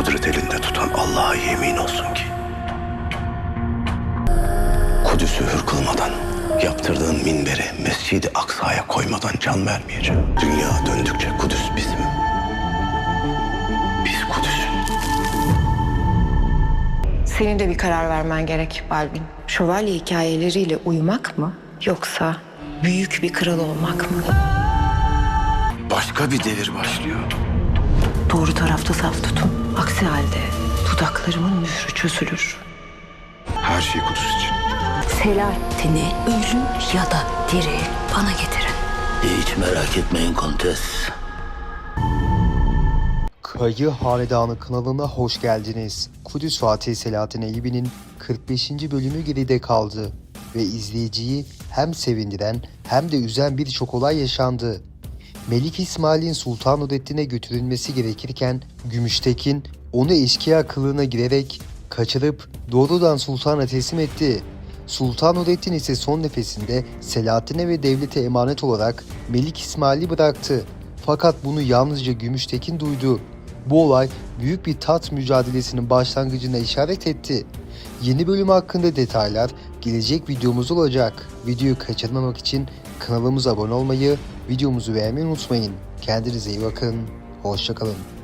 kudret elinde tutan Allah'a yemin olsun ki Kudüs'ü hür kılmadan, yaptırdığın minberi Mescid-i Aksa'ya koymadan can vermeyeceğim. Dünya döndükçe Kudüs bizim. Biz Kudüs'ün. Senin de bir karar vermen gerek Balbin. Şövalye hikayeleriyle uyumak mı? Yoksa büyük bir kral olmak mı? Başka bir devir başlıyor. Doğru tarafta saf tutun. Aksi halde dudaklarımın mührü çözülür. Her şey Kudüs için. Selahattin'i ölü ya da diri bana getirin. Hiç merak etmeyin kontes. Kayı Hanedanı kanalına hoş geldiniz. Kudüs Fatih Selahattin Eyyubi'nin 45. bölümü geride kaldı ve izleyiciyi hem sevindiren hem de üzen birçok olay yaşandı. Melik İsmail'in Sultan Nurettin'e götürülmesi gerekirken Gümüştekin onu eşkıya kılığına girerek kaçırıp doğrudan sultana teslim etti. Sultan Nurettin ise son nefesinde Selahattin'e ve devlete emanet olarak Melik İsmail'i bıraktı. Fakat bunu yalnızca Gümüştekin duydu. Bu olay büyük bir tat mücadelesinin başlangıcına işaret etti. Yeni bölüm hakkında detaylar gelecek videomuz olacak. Videoyu kaçırmamak için kanalımıza abone olmayı, videomuzu beğenmeyi unutmayın. Kendinize iyi bakın. Hoşçakalın.